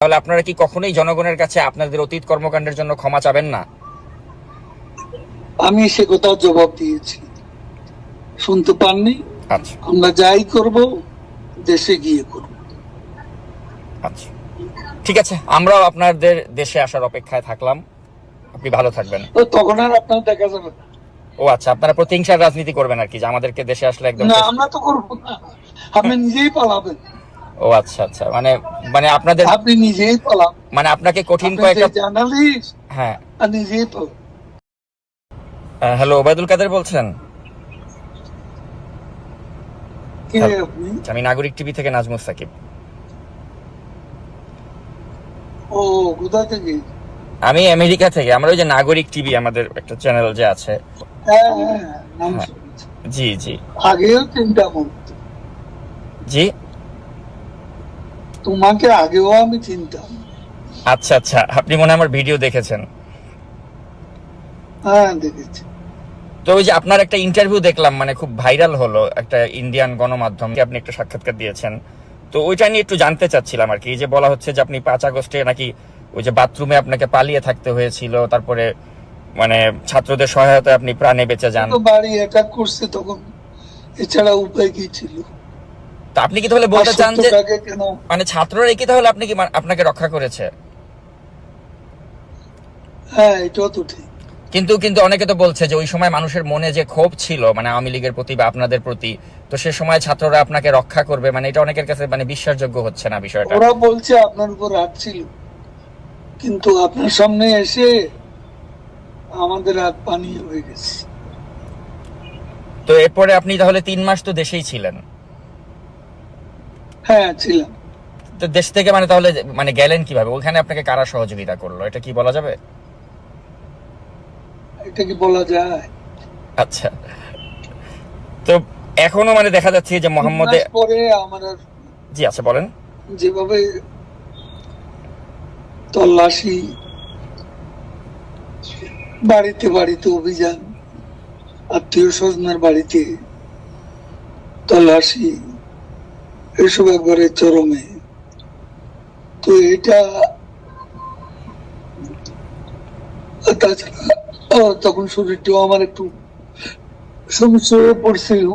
তাহলে আপনারা কি কখনোই জনগণের কাছে আপনাদের অতীত কর্মকাণ্ডের জন্য ক্ষমা চাবেন না? আমি সে কথা জবাব দিয়েছি। শুনতে পাননি? আচ্ছা। আমরা যাই করব দেশে গিয়ে করব। আচ্ছা। ঠিক আছে আমরাও আপনাদের দেশে আসার অপেক্ষায় থাকলাম। আপনি ভালো থাকবেন। তখন আর আপনার দেখা যাবে ও আচ্ছা আপনারা প্রতিহিংসার রাজনীতি করবেন আর কি যে আমাদেরকে দেশে আসলে একদম না আমরা তো করব না। আপনি নিজেই পালাবেন। ও আচ্ছা আচ্ছা। মানে মানে আপনাদের আপনি নিজেই মানে আপনাকে কঠিন কয়েকটা জার্নালিস্ট হ্যাঁ। নিজেই আহ, হ্যালো ওবায়দুল কাদের বলছেন? আমি নাগরিক টিভি থেকে নাজমুস সাকিব। ও কোথা থেকে? আমি আমেরিকা থেকে। আমরা ওই যে নাগরিক টিভি আমাদের একটা চ্যানেল যে আছে। হ্যাঁ হ্যাঁ হ্যাঁ। জি জি। আগেও করত জি? তোমাকে আগেও আমি চিনতাম। আচ্ছা আচ্ছা আপনি মনে আমার ভিডিও দেখেছেন। হ্যাঁ দেখেছি। তো ওই যে আপনার একটা ইন্টারভিউ দেখলাম মানে খুব ভাইরাল হলো একটা ইন্ডিয়ান গণমাধ্যম আপনি একটা সাক্ষাৎকার দিয়েছেন। তো ওইটা নিয়ে একটু জানতে চাচ্ছিলাম আর কি এই যে বলা হচ্ছে যে আপনি পাঁচ আগস্টে নাকি ওই যে বাথরুমে আপনাকে পালিয়ে থাকতে হয়েছিল তারপরে মানে ছাত্রদের সহায়তায় আপনি প্রাণে বেঁচে যান। বাড়ি অ্যাটাক করছে তখন এছাড়া উপায় কি ছিল? তো আপনি কি তাহলে বলতে চান যে মানে ছাত্ররা কি তাহলে আপনি কি আপনাকে রক্ষা করেছে? হ্যাঁ এটাও তো ঠিক। কিন্তু কিন্তু অনেকে তো বলছে যে ওই সময় মানুষের মনে যে ক্ষোভ ছিল মানে আওয়ামী লীগের প্রতি বা আপনাদের প্রতি তো সে সময় ছাত্ররা আপনাকে রক্ষা করবে মানে এটা অনেকের কাছে মানে বিশ্বাসযোগ্য হচ্ছে না বিষয়টা। ওরা বলছে আপনার উপর রাগ ছিল। কিন্তু আপনার সামনে এসে আমাদের হাত পানি হয়ে গেছে। তো এরপরে আপনি তাহলে তিন মাস তো দেশেই ছিলেন। হ্যাঁ ছিলাম। তো দেশ থেকে মানে তাহলে মানে গেলেন কীভাবে? ওখানে আপনাকে কারা সহযোগিতা করল? এটা কি বলা যাবে? এটা কি বলা যায়? আচ্ছা। তো এখনও মানে দেখা যাচ্ছে যে মোহাম্মদে পরে আমার জি আচ্ছা বলেন। যেভাবে তল্লাশি বাড়িতে বাড়িতে অভিযান আত্মীয় স্বজনের বাড়িতে তল্লাশি এসব একবারে চরমে। তো এটা তাছাড়া তখন শরীরটাও আমার একটু সমস্যা হয়ে পড়ছিল।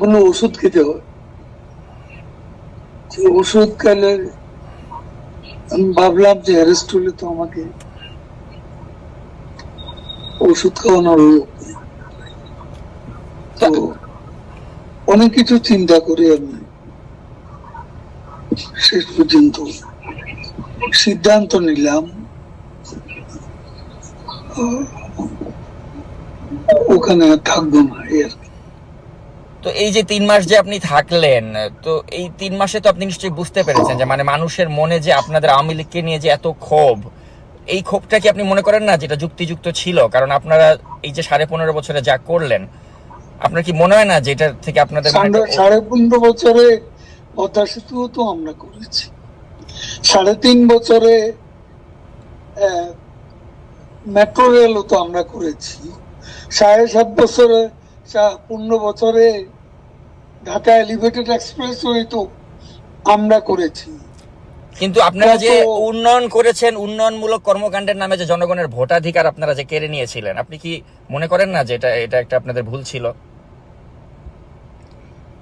কোনো ওষুধ খেতে হয়। ওষুধ খেলে আমি ভাবলাম যে অ্যারেস্ট হলে তো আমাকে ওষুধ খাওয়ানোর লোক। তো অনেক কিছু চিন্তা করে আমি। শেষ পর্যন্ত সিদ্ধান্ত নিলাম। ওখানে থাকব না তো এই যে তিন মাস যে আপনি থাকলেন, তো এই তিন মাসে তো আপনি নিশ্চয়ই বুঝতে পেরেছেন যে মানে মানুষের মনে যে আপনাদের আওয়ামী লীগকে নিয়ে যে এত ক্ষোভ, এই ক্ষোভটা কি আপনি মনে করেন না যেটা যুক্তিযুক্ত ছিল? কারণ আপনারা এই যে সাড়ে পনেরো বছরে যা করলেন আপনার কি মনে হয় না যে এটার থেকে আপনাদের সাড়ে- পনেরো বছরে পদ্মা সেতু তো আমরা করেছি। সাড়ে তিন বছরে মেট্রো রেলও তো আমরা করেছি। সাড়ে সাত বছরে পনেরো বছরে ঢাকা এলিভেটেড এক্সপ্রেস তো আমরা করেছি। কিন্তু আপনারা যে উন্নয়ন করেছেন উন্নয়নমূলক কর্মকাণ্ডের নামে যে জনগণের ভোটাধিকার আপনারা যে কেড়ে নিয়েছিলেন আপনি কি মনে করেন না যে এটা এটা একটা আপনাদের ভুল ছিল?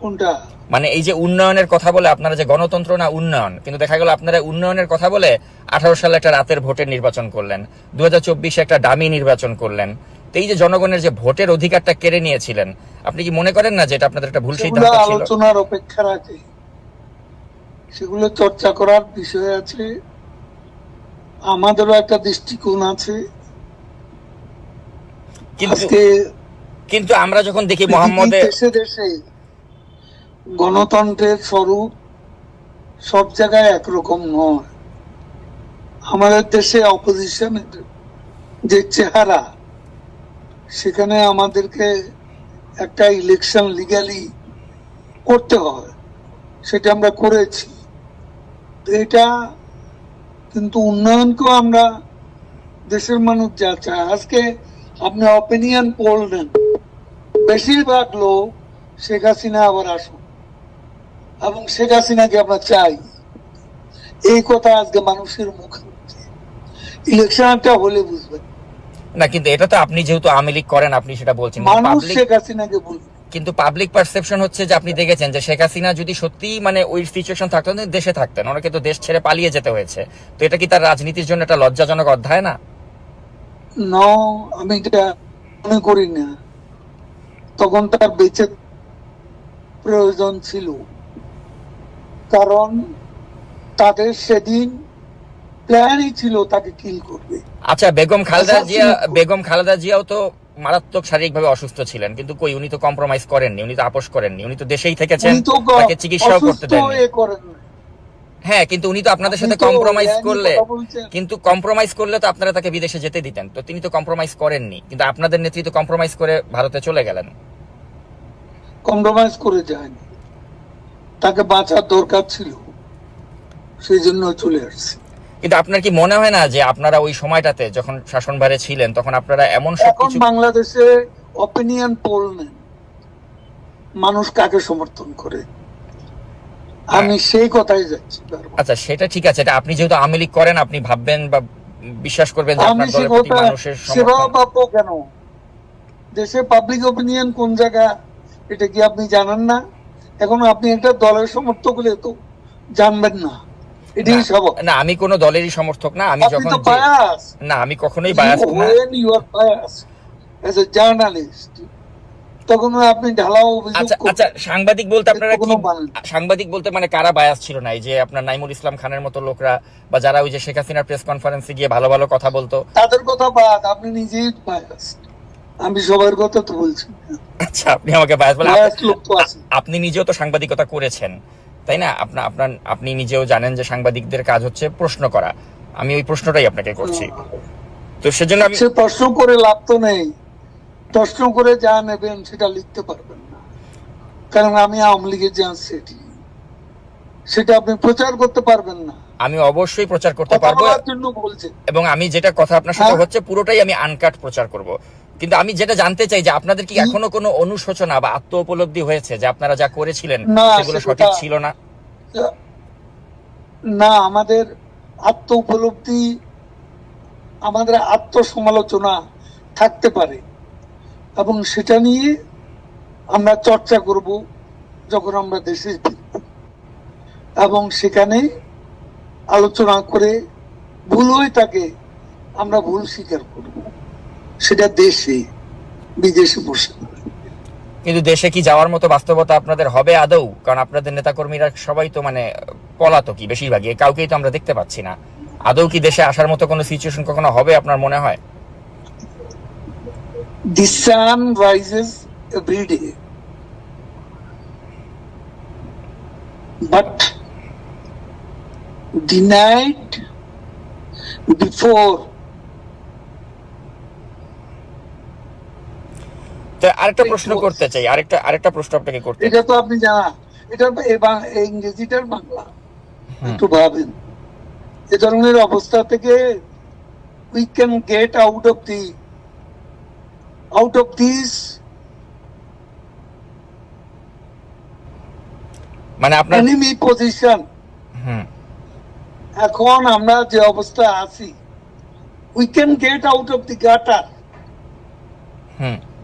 কোনটা? মানে এই যে উন্নয়নের কথা বলে আপনারা যে গণতন্ত্র না উন্নয়ন কিন্তু দেখা গেল আপনারা উন্নয়নের কথা বলে আঠারো সালে একটা রাতের ভোটের নির্বাচন করলেন দু হাজার একটা দামি নির্বাচন করলেন। তো এই যে জনগণের যে ভোটের অধিকারটা কেড়ে নিয়েছিলেন আপনি কি মনে করেন না যে এটা আপনাদের একটা ভুল সিদ্ধান্ত ছিল? আলোচনার অপেক্ষা রাখে। সেগুলো চর্চা করার বিষয় আছে। আমাদেরও একটা দৃষ্টিকোণ আছে। কিন্তু কিন্তু আমরা যখন দেখি মোহাম্মদে দেশে দেশে গণতন্ত্রের স্বরূপ সব জায়গায় একরকম নয়। আমাদের দেশে অপোজিশনের যে চেহারা, সেখানে আমাদেরকে একটা ইলেকশন লিগালি করতে হয়, সেটা আমরা করেছি। এটা কিন্তু উন্নয়নকেও আমরা দেশের মানুষ যা চায়। আজকে আপনি অপিনিয়ন পোল নেন বেশিরভাগ লোক শেখ হাসিনা আবার আসুন এবং শেখ হাসিনাকে আমরা চাই এই কথা আজকে মানুষের মুখে ইলেকশনটা হলে বুঝবেন। না কিন্তু এটা তো আপনি যেহেতু আওয়ামী লীগ করেন আপনি সেটা বলছেন। মানুষ শেখ হাসিনাকে বলবে। কিন্তু পাবলিক পারসেপশন হচ্ছে যে আপনি দেখেছেন যে শেখ হাসিনা যদি সত্যি মানে ওই সিচুয়েশন থাকতো না, দেশে থাকতেন। ওনাকে তো দেশ ছেড়ে পালিয়ে যেতে হয়েছে। তো এটা কি তার রাজনীতির জন্য একটা লজ্জাজনক অধ্যায় না? ন আমি এটা মনে করি না। তখন তার বেঁচে প্রয়োজন ছিল। কারণ তাদের সেদিন প্ল্যানই ছিল তাকে কিল করবে। আচ্ছা বেগম খালেদা আচ্ছা, জিয়া বেগম খালেদা জিয়াও তো মারাত্মক শারীরিকভাবে অসুস্থ ছিলেন কিন্তু কই উনি তো কম্প্রোমাইজ করেননি উনি তো আপোষ করেননি উনি তো দেশেই থেকেছেন তাকে চিকিৎসাও করতে দেননি। হয়ে। হ্যাঁ কিন্তু উনি তো আপনাদের সাথে কম্প্রোমাইজ করলে কিন্তু কম্প্রোমাইজ করলে তো আপনারা তাকে বিদেশে যেতে দিতেন তো তিনি তো কম্প্রোমাইজ করেননি কিন্তু আপনাদের নেতৃত্ব কম্প্রোমাইজ করে ভারতে চলে গেলেন। কম্প্রোমাইজ করে যায়নি। তাকে বাঁচার দরকার ছিল। সেই জন্য চলে আসছে। কিন্তু আপনার কি মনে হয় না যে আপনারা ওই সময়টাতে যখন শাসনভারে ছিলেন তখন আপনারা এমন সব এখন বাংলাদেশে অপিনিয়ন পোল নেন মানুষ কাকে সমর্থন করে? আমি সেই কথাই যাচ্ছি আচ্ছা সেটা ঠিক আছে। এটা আপনি যেহেতু আওয়ামী লীগ করেন আপনি ভাববেন বা বিশ্বাস করবেন যে আপনার দলের প্রতি মানুষের সমর্থন পাবো কেন? দেশে পাবলিক অপিনিয়ন কোন জায়গা? এটা কি আপনি জানেন না? এখন আপনি একটা দলের সমর্থক হলে তো জানবেন না। এটাই না, না আমি কোনো দলেরই সমর্থক না আমি যখন না আমি কখনোই বায়াস না। তখন আপনি ঢালাও আচ্ছা আচ্ছা সাংবাদিক বলতে আপনারা কি সাংবাদিক বলতে মানে কারা বায়াস ছিল না? এই যে আপনার নাইমুল ইসলাম খানের মতো লোকরা বা যারা ওই যে শেখ হাসিনার প্রেস কনফারেন্সে গিয়ে ভালো ভালো কথা বলতো। তাদের কথা বাদ আপনি নিজেই বায়াস আমি সবার কথা তো বলছি। আচ্ছা আপনি আমাকে বায়াস বলে আপনি নিজেও তো সাংবাদিকতা করেছেন তাই না? আপনার আপনার আপনি নিজেও জানেন যে সাংবাদিকদের কাজ হচ্ছে প্রশ্ন করা। আমি ওই প্রশ্নটাই আপনাকে করছি। তো সেজন্য আমি প্রশ্ন করে লাভ তো নেই। প্রশ্ন করে যা নেবেন সেটা লিখতে পারবেন না। কারণ আমি আওয়ামী লীগের যে সেটি সেটা আপনি প্রচার করতে পারবেন না। আমি অবশ্যই প্রচার করতে পারব বলছে এবং আমি যেটা কথা আপনার সাথে হ্যাঁ। হচ্ছে পুরোটাই আমি আনকাট প্রচার করব। কিন্তু আমি যেটা জানতে চাই যে আপনাদের কি এখনও কোনো অনুশোচনা বা আত্ম উপলব্ধি হয়েছে যে আপনারা যা করেছিলেন সেগুলো সঠিক ছিল না? না আমাদের আত্ম উপলব্ধি আমাদের আত্মসমালোচনা থাকতে পারে। এবং সেটা নিয়ে আমরা চর্চা করব যখন আমরা দেশে ফিরব এবং সেখানে আলোচনা করে ভুল হয়ে থাকে আমরা ভুল স্বীকার করব। সেটা দেশে বিদেশে বসে। কিন্তু দেশে কি যাওয়ার মতো বাস্তবতা আপনাদের হবে আদৌ? কারণ আপনাদের নেতাকর্মীরা সবাই তো মানে পলাতকই বেশিরভাগই কাউকেই তো আমরা দেখতে পাচ্ছি না। আদৌ কি দেশে আসার মতো কোনো সিচুয়েশন কখনো হবে আপনার মনে হয়? The sun rises every day. But the night before তো আরেকটা প্রশ্ন করতে চাই আরেকটা আরেকটা প্রশ্ন আপনাকে করতে এটা তো আপনি জানা এটা ইংরেজিটার বাংলা। একটু ভাবেন। এ ধরনের অবস্থা থেকে we can get out of the out of this মানে আপনার এনিমি পজিশন এখন আমরা যে অবস্থা আছি we can get out of the gutter hmm.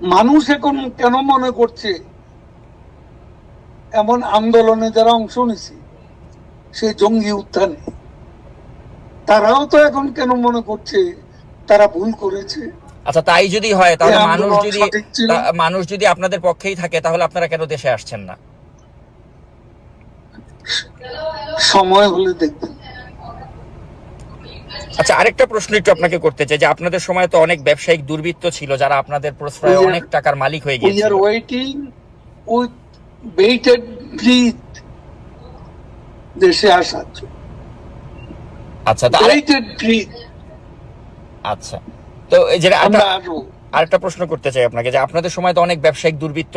মানুষ এখন কেন মনে করছে এমন আন্দোলনে যারা অংশ নিছে সেই জঙ্গি উত্থানে? তারাও তো এখন কেন মনে করছে তারা ভুল করেছে? আচ্ছা তাই যদি হয় তাহলে মানুষ যদি মানুষ যদি আপনাদের পক্ষেই থাকে তাহলে আপনারা কেন দেশে আসছেন না? সময় হলে দেখবেন। আচ্ছা আরেকটা প্রশ্ন একটু আপনাকে করতে চাই যে আপনাদের সময় তো অনেক ব্যবসায়িক দুর্বৃত্ত ছিল যারা আপনাদের প্রশ্রয়ে অনেক টাকার মালিক হয়ে we are waiting with bated breath দেশে আসার আচ্ছা তা Great dream, আচ্ছা তো এই যে আমরা একটা- আরেকটা প্রশ্ন করতে চাই আপনাকে যে আপনাদের সময় তো অনেক ব্যবসায়িক দুর্বৃত্ত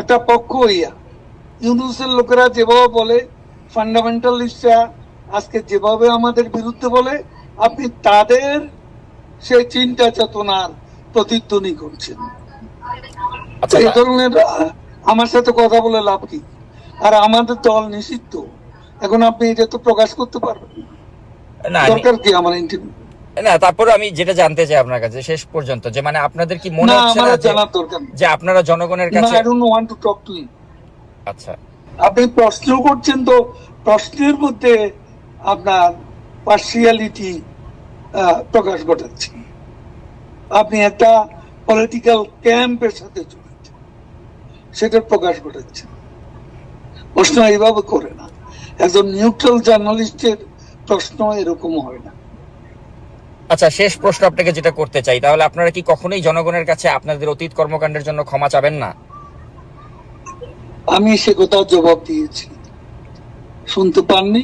একটা পক্ষ হইয়া। ইউনুসের লোকেরা যেভাবে বলে ফান্ডামেন্টালিস্টরা আজকে যেভাবে আমাদের বিরুদ্ধে বলে আপনি তাদের সেই চিন্তা চেতনার প্রতিধ্বনি করছেন। আচ্ছা এই ধরনের আমার সাথে কথা বলে লাভ কি? আর আমাদের দল নিষিদ্ধ। এখন আপনি এটা তো প্রকাশ করতে পারবেন। দরকার কি আমার ইন্টারভিউ না তারপরে আমি যেটা জানতে চাই আপনার কাছে শেষ পর্যন্ত যে মানে আপনাদের কি মনে হচ্ছে না যে- আপনারা জনগণের কাছে I don't want to talk to you আচ্ছা। আপনি প্রশ্ন করছেন তো প্রশ্নের মধ্যে আপনার পার্সিয়ালিটি প্রকাশ ঘটাচ্ছে। আপনি একটা পলিটিক্যাল ক্যাম্পের সাথে জড়িত। সেটার প্রকাশ ঘটাচ্ছে। প্রশ্ন এইভাবে করে না। একজন নিউট্রাল জার্নালিস্টের প্রশ্ন এরকম হয় না। আচ্ছা শেষ প্রশ্ন আপনাকে যেটা করতে চাই তাহলে আপনারা কি কখনোই জনগণের কাছে আপনাদের অতীত কর্মকাণ্ডের জন্য ক্ষমা চাবেন না? আমি সে কথা জবাব দিয়েছি। শুনতে পাননি?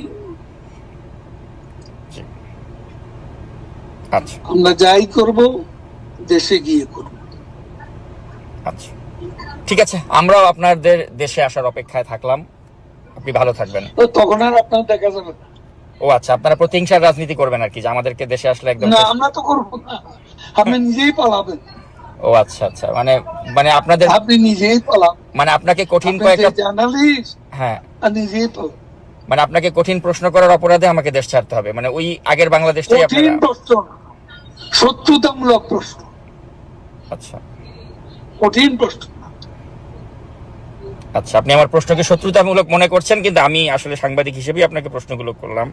আচ্ছা। আমরা যাই করব দেশে গিয়ে করব। আচ্ছা। ঠিক আছে আমরাও আপনাদের দেশে আসার অপেক্ষায় থাকলাম। আপনি ভালো থাকবেন। তখন আর আপনার দেখা যাবে ও আচ্ছা আপনারা প্রতিহিংসার রাজনীতি করবেন আর কি যে আমাদেরকে দেশে আসলে একদম না আমরা তো করব না। আপনি নিজেই পালাবেন। ও আচ্ছা আচ্ছা মানে মানে আপনাদের আপনি নিজেই পালাবেন। মানে আপনাকে কঠিন আপনি কয়েকটা জার্নালিস্ট হ্যাঁ। আর নিজেই পালাবেন। মানে আপনাকে কঠিন প্রশ্ন করার অপরাধে আমাকে দেশ ছাড়তে হবে মানে ওই আগের বাংলাদেশটাই কঠিন প্রশ্ন শত্রুতামূলক প্রশ্ন। আচ্ছা। কঠিন প্রশ্ন। আচ্ছা আপনি আমার প্রশ্নকে শত্রুতামূলক মনে করছেন, কিন্তু আমি আসলে সাংবাদিক হিসেবেই আপনাকে প্রশ্নগুলো করলাম।